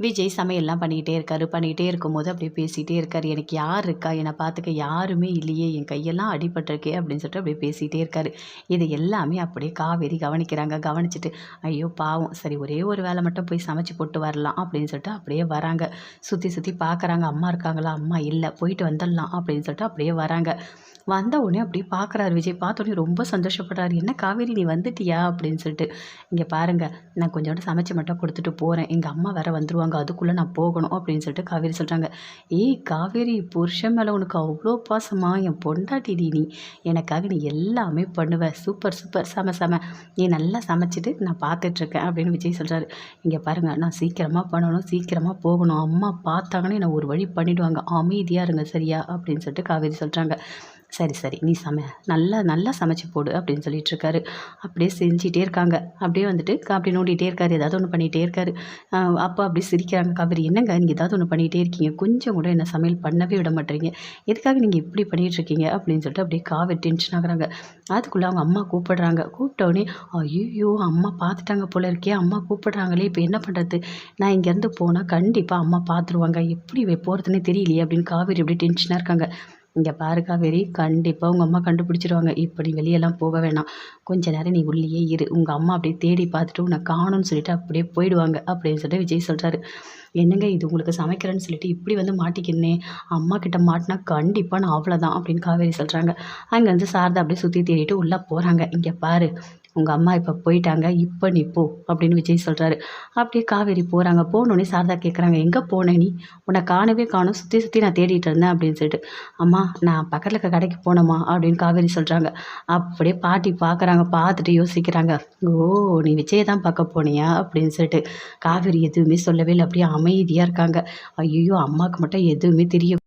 விஜய் சமையல்லாம் பண்ணிக்கிட்டே இருக்காரு. பண்ணிக்கிட்டே இருக்கும்போது அப்படியே பேசிகிட்டே இருக்காரு. எனக்கு யார் இருக்கா? என்னை பார்த்துக்க யாருமே இல்லையே. என் கையெல்லாம் அடிபட்டிருக்கே. அப்படின்னு சொல்லிட்டு அப்படியே பேசிகிட்டே இருக்காரு. இது எல்லாமே அப்படியே காவேரி கவனிக்கிறாங்க. கவனிச்சுட்டு ஐயோ பாவம். சரி ஒரே ஒரு வேலை மட்டும் போய் சமைச்சு போட்டு வரலாம். அப்படின்னு சொல்லிட்டு அப்படியே வராங்க. சுற்றி சுற்றி பார்க்குறாங்க அம்மா இருக்காங்களா? அம்மா இல்லை. போயிட்டு வந்துடலாம். அப்படின்னு சொல்லிட்டு அப்படியே வராங்க. வந்த உடனே அப்படியே பார்க்குறாரு விஜய். பார்த்த உடனே ரொம்ப சந்தோஷப்படுறாரு. என்ன காவேரி நீ வந்துட்டியா? அப்படின்னு சொல்லிட்டு இங்கே பாருங்கள் நான் கொஞ்சோண்டு சமைச்சு மட்டும் கொடுத்துட்டு போகிறேன் எங்கள் அம்மா வேற சொல்கிறாங்க அதுக்குள்ளே நான் போகணும் அப்படின்னு சொல்லிட்டு காவேரி சொல்கிறாங்க ஏய் காவேரி புருஷன் மேலே உனக்கு அவ்வளோ பாசமா? என் பொண்டாட்டி நீ. எனக்காக நீ எல்லாமே பண்ணுவேன் சூப்பர் சூப்பர். செம செம. நீ நல்லா சமைச்சிட்டு நான் பார்த்துட்ருக்கேன் அப்படின்னு விஜய் சொல்கிறாரு இங்கே பாருங்கள் நான் சீக்கிரமாக பண்ணணும் சீக்கிரமாக போகணும். அம்மா பார்த்தாங்கன்னு என்னை ஒரு வழி பண்ணிவிடுவாங்க அமைதியாக இருங்க சரியா? அப்படின்னு சொல்லிட்டு காவேரி சொல்கிறாங்க சரி சரி. நீ சம நல்லா நல்லா சமைச்சு போடு அப்படின்னு சொல்லிட்டு இருக்காரு அப்படியே செஞ்சிட்டே இருக்காங்க. அப்படியே வந்துட்டு அப்படி நோண்டிகிட்டே இருக்காரு. ஏதாவது ஒன்று பண்ணிகிட்டே இருக்காரு. அப்போ அப்படி சிரிக்கிறாங்க. காவேரி என்னங்க நீங்கள் ஏதாவது ஒன்று பண்ணிகிட்டே இருக்கீங்க? கொஞ்சம் கூட என்ன சமையல் பண்ணவே விட மாட்டேறீங்க. எதுக்காக நீங்கள் இப்படி பண்ணிகிட்ருக்கீங்க அப்படின்னு சொல்லிட்டு அப்படியே காவேரி டென்ஷன் ஆகுறாங்க. அதுக்குள்ளே அவங்க அம்மா கூப்பிடுறாங்க. கூப்பிட்டோடனே ஐயோ அம்மா பார்த்துட்டாங்க போல இருக்கே. அம்மா கூப்பிடுறாங்களே. இப்போ என்ன பண்ணுறது நான் இங்கேருந்து போனால் கண்டிப்பாக அம்மா பார்த்துருவாங்க எப்படி போகிறதுனே தெரியலையே அப்படின்னு காவேரி அப்படியே டென்ஷனாக இருக்காங்க. இங்கே பாரு காவேரி கண்டிப்பாக உங்கள் அம்மா கண்டுபிடிச்சிருவாங்க. இப்போ நீ வெளியெல்லாம் போக வேணாம். கொஞ்ச நேரம் நீ உள்ளேயே இரு. உங்கள் அம்மா அப்படியே தேடி பார்த்துட்டு உன்னை காணும்னு சொல்லிட்டு அப்படியே போயிடுவாங்க அப்படின்னு சொல்லிட்டு விஜய் சொல்கிறாரு என்னங்க இது உங்களுக்கு சமைக்கிறேன்னு சொல்லிட்டு இப்படி வந்து மாட்டிக்கினே அம்மா கிட்ட மாட்டினா கண்டிப்பாக நான் அவ்வளோதான் அப்படின்னு காவேரி சொல்கிறாங்க அங்கேருந்து சாரதா அப்படியே சுற்றி தேடிட்டு உள்ளே போகிறாங்க இங்கே பாரு உங்கள் அம்மா இப்போ போயிட்டாங்க இப்போ நீ போ அப்படின்னு விஜய் சொல்கிறாரு அப்படியே காவேரி போகிறாங்க போனோடனே சாரதா கேட்குறாங்க எங்கே போனேன் நீ? உன்னை காணவே காணும். சுற்றி சுற்றி நான் தேடிட்டு இருந்தேன் அப்படின்னு சொல்லிட்டு. அம்மா நான் பக்கத்தில் இருக்க கடைக்கு போனோமா அப்படின்னு காவேரி சொல்கிறாங்க அப்படியே பாட்டி பார்க்குறாங்க பார்த்துட்டு யோசிக்கிறாங்க. ஓ நீ விஜயை தான் பார்க்க போனியா? அப்படின்னு சொல்லிட்டு. காவேரி எதுவுமே சொல்லவே இல்லை. அப்படியே அமைதியாக இருக்காங்க. ஐயோ அம்மாவுக்கு மட்டும் எதுவுமே தெரியும்.